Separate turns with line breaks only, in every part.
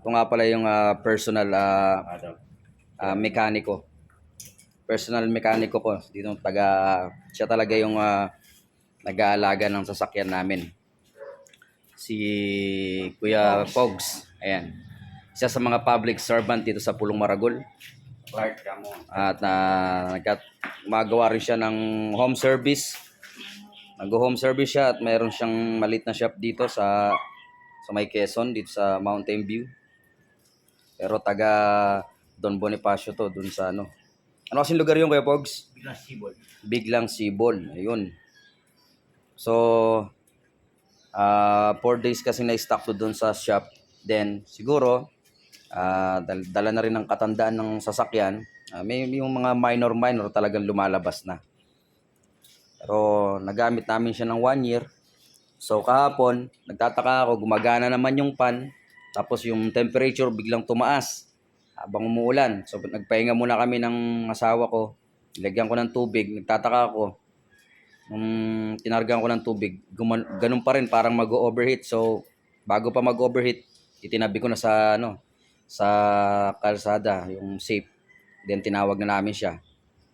Ito nga pala yung ah, personal ah, ah, mekaniko. Personal mekaniko ko. Dito taga siya talaga yung ah, nag-aalaga ng sasakyan namin. Si Kuya Pogs. Ayan. Isa sa mga public servant dito sa Pulong Maragol.
Clark ka mo.
At na nagkat gumagawa rin siya ng home service. Nag-home service siya at mayroon siyang malit na shop dito sa sa may Quezon dito sa Mountain View. Pero taga Don Bonifacio to, dun sa ano. Ano kasing lugar yung Kuya Pogs?
Bigla sibol.
Biglang Sibol. Ayun. So, ah four days kasi na-stock to dun sa shop. Then, siguro, dal- dala na rin ng katandaan ng sasakyan. Ah, may yung mga minor-minor talagang lumalabas na. Pero, nagamit namin siya ng one year. So, kahapon, nagtataka ako, gumagana naman yung pan. Tapos, yung temperature biglang tumaas habang umuulan. So, nagpahinga muna kami ng asawa ko. Ilagyan ko ng tubig. Nagtataka ako. Nung tinargan ko ng tubig, guman, ganun pa rin, parang mag-overheat. So, bago pa mag-overheat, itinabi ko na sa, ano, sa kalsada, yung safe. Then, tinawag na namin siya.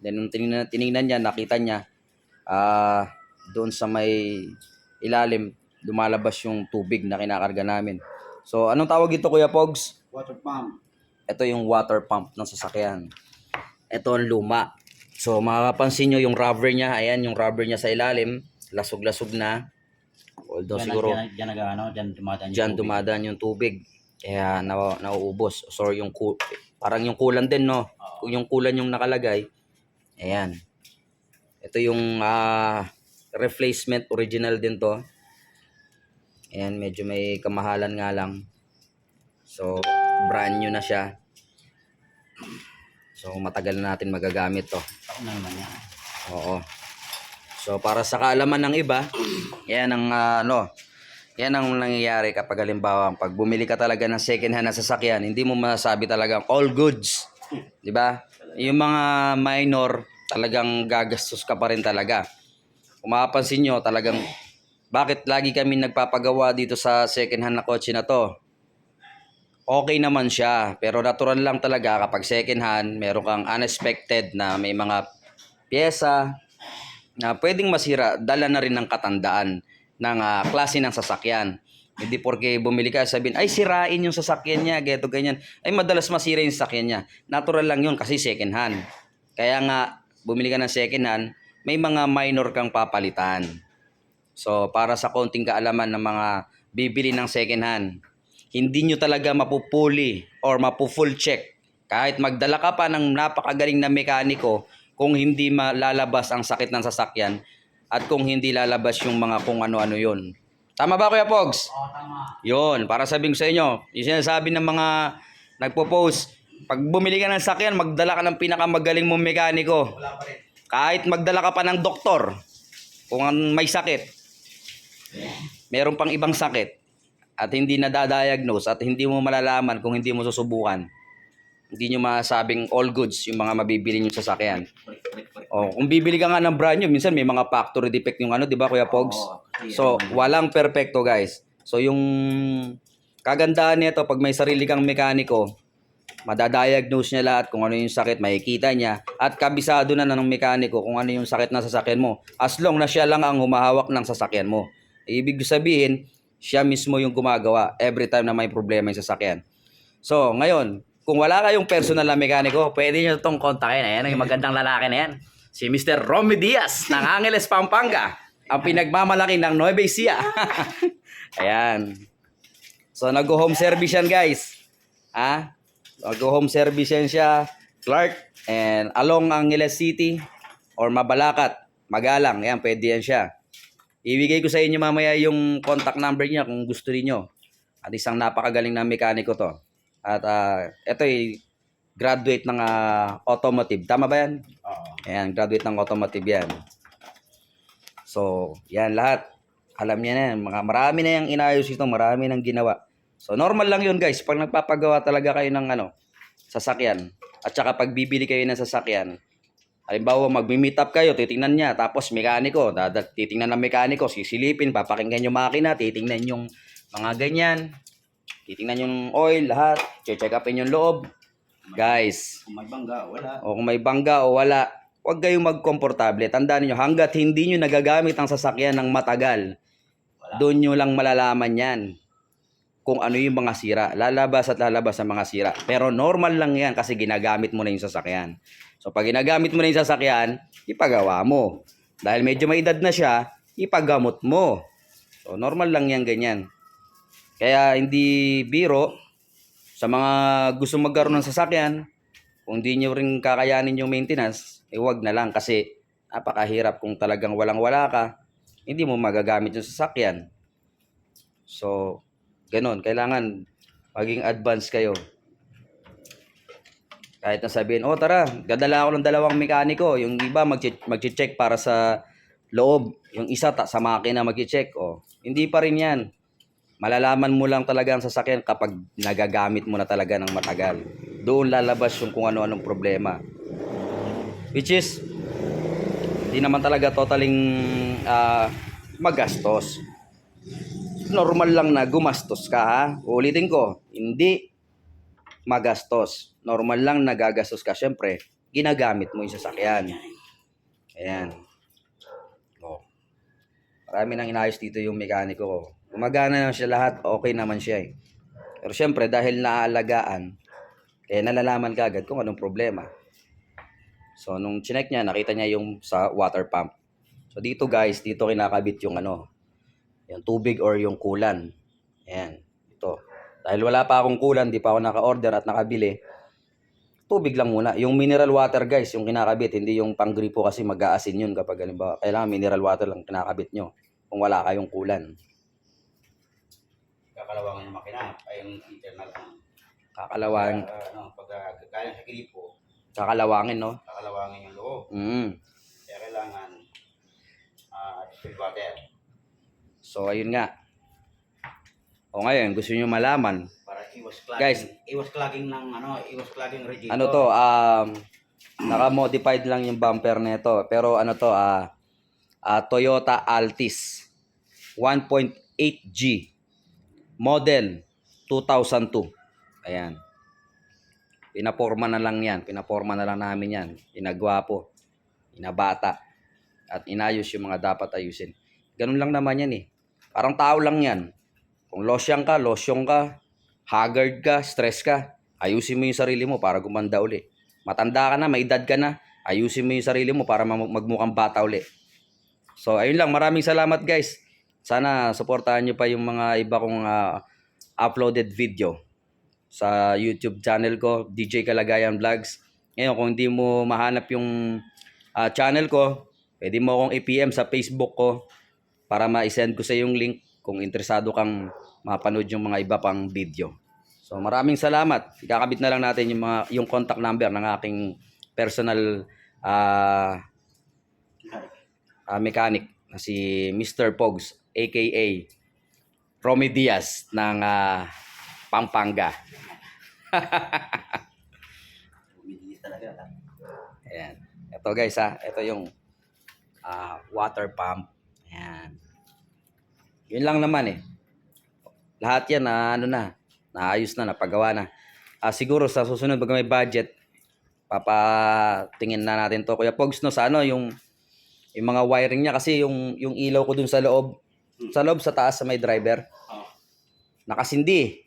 Then, nung tinignan, tinignan niya, nakita niya, ah, doon sa may ilalim, lumalabas yung tubig na kinakarga namin. So, anong tawag ito, Kuya Pogs?
Water pump.
Ito yung water pump ng sasakyan. Ito ang luma. So makakapansin nyo yung rubber niya, ayan yung rubber niya sa ilalim, lasog-lasog na. Although
Diyan,
siguro
Diyan, diyan, nag, ano, diyan dumadaan yung
dyan
tubig.
dumadaan yung tubig. Kaya na, nauubos. So yung ku- parang yung kulan din no. Kung yung kulan yung nakalagay, ayan. Ito yung ah, replacement original din to. Ayan, medyo may kamahalan nga lang. So, brand new na siya. So, matagal na natin magagamit to.
Ako na naman yan.
Oo. So, para sa kaalaman ng iba, yan ang ah, ano, yan ang nangyayari kapag halimbawa, pag bumili ka talaga ng second hand na sasakyan, hindi mo masabi talagang all goods. 'Di ba? Yung mga minor, talagang gagastos ka pa rin talaga. Kung mapapansin nyo, talagang bakit lagi kami nagpapagawa dito sa second hand na kotse na to? Okay naman siya, pero natural lang talaga kapag second hand, meron kang unexpected na may mga pyesa na pwedeng masira, dala na rin ng katandaan ng ah, klase ng sasakyan. Hindi porke bumili ka, sabihin, ay sirain yung sasakyan niya, geto ganyan. Ay madalas masira yung sasakyan niya. Natural lang yun kasi second hand. Kaya nga, bumili ka ng second hand, may mga minor kang papalitan. So, para sa konting kaalaman ng mga bibili ng second hand, hindi nyo talaga mapupuli or mapu-full check kahit magdala ka pa ng napakagaling na mekaniko kung hindi malalabas ang sakit ng sasakyan at kung hindi lalabas yung mga kung ano-ano yon. Tama ba Kuya Pogs?
Oo, tama.
Yon, para sabihin ko sa inyo, yung sinasabi ng mga nagpo-post, pag bumili ka ng sakyan, magdala ka ng pinakamagaling mong mekaniko.
Wala pa rin.
Kahit magdala ka pa ng doktor, kung may sakit, meron pang ibang sakit, at hindi nadadiagnose at hindi mo malalaman kung hindi mo susubukan, hindi nyo masabing all goods yung mga mabibili nyo
break, break.
Oh, kung bibili ka nga ng brand new, minsan may mga factory defect yung ano, 'di ba Kuya Pogs? So, walang perpekto, guys. So, yung kagandahan nito pag may sarili kang mekaniko, madadiagnose niya lahat kung ano yung sakit, makikita niya at kabisado na ng mekaniko kung ano yung sakit na sasakyan mo. As long na siya lang ang humahawak ng sasakyan mo. Ibig sabihin, siya mismo yung gumagawa every time na may problema yung sasakyan. So, ngayon, kung wala kayong personal na mekaniko, pwede nyo itong kontakin. Ayan, yung magandang lalaki na yan. Si Mr. Romy Diaz ng Angeles, Pampanga. Ang pinagmamalaki ng Nueva Ecija. Ayan. So, nag-home service yan, guys. Ha? Nag-home service yan siya. Clark. And along Angeles City or Mabalacat. Magalang. Ayan, pwede yan siya. Ibigay ko sa inyo mamaya yung contact number niya kung gusto niyo. At isang napakagaling na mekaniko to. At ah, ito ay graduate ng ah, automotive. Tama ba yan?
Oo.
Ayan, graduate ng automotive yan. So, yan lahat. Alam niya na yan. Mga, marami na yung inayos ito. Marami nang ginawa. So, normal lang yun guys. Pag nagpapagawa talaga kayo ng ano, sasakyan. At saka pag bibili kayo ng sasakyan, halimbawa mag-meet up kayo, titingnan niya. Tapos mekaniko, dadat, titingnan ng mekaniko, sisilipin, papakinggan yung makina, titingnan yung mga ganyan. Titingnan yung oil, lahat. Check upin yung loob. Guys,
Kung may bangga, wala.
o kung may bangga o wala, huwag kayong magkomportable. Tandaan niyo hanggat hindi niyo nagagamit ang sasakyan ng matagal, doon niyo lang malalaman yan kung ano yung mga sira. Lalabas at lalabas ang mga sira. Pero normal lang yan kasi ginagamit mo na yung sasakyan. So pag ginagamit mo na yung sasakyan, ipagawa mo. Dahil medyo may edad na siya, ipagamot mo. So normal lang yan ganyan. Kaya hindi biro sa mga gusto magkaroon ng sasakyan, kung di nyo rin kakayanin yung maintenance, eh wag na lang kasi napakahirap kung talagang walang-wala ka, hindi mo magagamit yung sasakyan. So, ganun. Kailangan maging advance kayo. Kahit na sabihin, oh tara, dadala ako ng dalawang mekaniko. Yung iba mag- mag-check para sa loob. Yung isa ta- sa makina mag-check. Oh, hindi pa rin yan. Malalaman mo lang talaga ang sasakyan kapag nagagamit mo na talaga ng matagal. Doon lalabas yung kung ano-anong problema. Which is, hindi naman talaga totaling ah, magastos. Normal lang na gumastos ka ha. Ulitin ko, hindi magastos. Normal lang nagagastos ka. Siyempre, ginagamit mo yung sasakyan. Ayan. Oh. Marami nang inayos dito yung mekaniko ko. Gumagana naman siya lahat, okay naman siya eh. Pero syempre, dahil naaalagaan, eh nalalaman ka agad kung anong problema. So, nung chinek niya, nakita niya yung sa water pump. So, dito guys, dito kinakabit yung ano, yung tubig or yung kulan. Ayan. Dahil wala pa akong kulan, di pa ako naka-order at nakabili, tubig lang muna. Yung mineral water guys, yung kinakabit, hindi yung panggripo kasi mag-aasin yun kapag halimbawa, kailangan mineral water lang kinakabit nyo kung wala kayong kulan.
Kakalawangan yung makina. Ay, yung internal. ano.
Kakalawang,
Ah, ano, pag uh, kaya sa gripo,
kakalawangin, no?
kakalawangin yung loob.
Mm.
Kaya kailangan distilled water.
So, ayun nga. O ngayon, gusto nyo malaman,
Para iwas clogging.
Guys.
iwas clogging ng ano, iwas clogging radiator.
ano to, um, naka-modified lang yung bumper nito. Pero ano to, ah, ah, Toyota Altis 1.8G model 2002. Ayan. Pinaporma na lang yan. Pinaporma na lang namin yan. Pinagwapo. Inabata. At inayos yung mga dapat ayusin. Ganun lang naman yan eh. Parang tao lang yan. Kung losyang ka, losyong ka, haggard ka, stress ka, ayusin mo yung sarili mo para gumanda uli. Matanda ka na, may edad ka na, ayusin mo yung sarili mo para mag- magmukhang bata uli. So, ayun lang. Maraming salamat guys. Sana supportahan nyo pa yung mga iba kong ah, uploaded video sa YouTube channel ko, DJ Kalagayan Vlogs. Ngayon, kung hindi mo mahanap yung ah, channel ko, pwede mo akong i-PM sa Facebook ko para ma-send ko sa yung link kung interesado kang mapanood yung mga iba pang video. So maraming salamat. Ikakabit na lang natin yung mga yung contact number ng aking personal ah ah, mechanic na si Mr. Pogs aka Romy Diaz ng ah, Pampanga. Ayan. Ito guys ha, ito yung ah, water pump. Ayan. Yun lang naman eh. Lahat yan na ano na, naayos na, napagawa na. Ah, siguro sa susunod pag may budget, papatingin na natin to. Kuya Pogs no, sa ano, yung, yung mga wiring niya kasi yung, yung ilaw ko dun sa loob, sa loob sa taas sa may driver,
Oh.
nakasindi.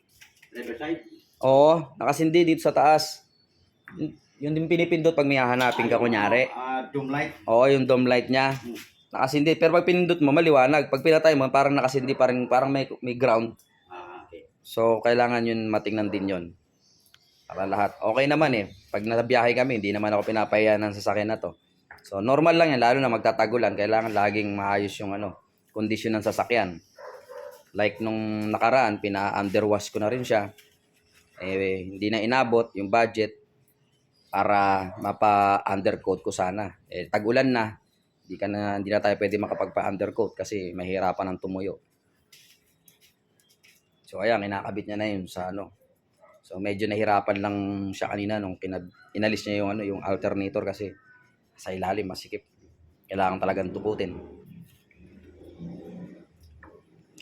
Riverside.
Oo, nakasindi dito sa taas. Yun, din pinipindot pag may hahanapin ka kunyari.
Ah, doom light.
Oo, yung dome light niya. Nakasindi. Pero pag pinindot mo, maliwanag. Pag pinatay mo, parang nakasindi pa rin, parang may, may ground.
Ah.
So, kailangan yun matingnan din yun. Para lahat. Okay naman eh. Pag nabiyahe kami, hindi naman ako pinapahiya ng sasakyan na to. So, normal lang yan. Lalo na magtatagulan. Kailangan laging maayos yung ano, kondisyon ng sasakyan. Like nung nakaraan, pina-underwash ko na rin siya. Eh, hindi na inabot yung budget para mapa-undercoat ko sana. Eh, tagulan na. Hindi, ka na, hindi na tayo pwede makapagpa-undercoat kasi mahirapan ng tumuyo. So, ayan, kinakabit niya na yun sa ano. So, medyo nahirapan lang siya kanina nung kinab- inalis niya yung, ano, yung alternator kasi sa ilalim, masikip. Kailangan talagang tukutin.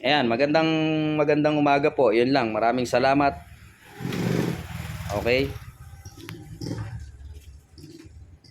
Ayan, magandang magandang umaga po. Yun lang. Maraming salamat. Okay?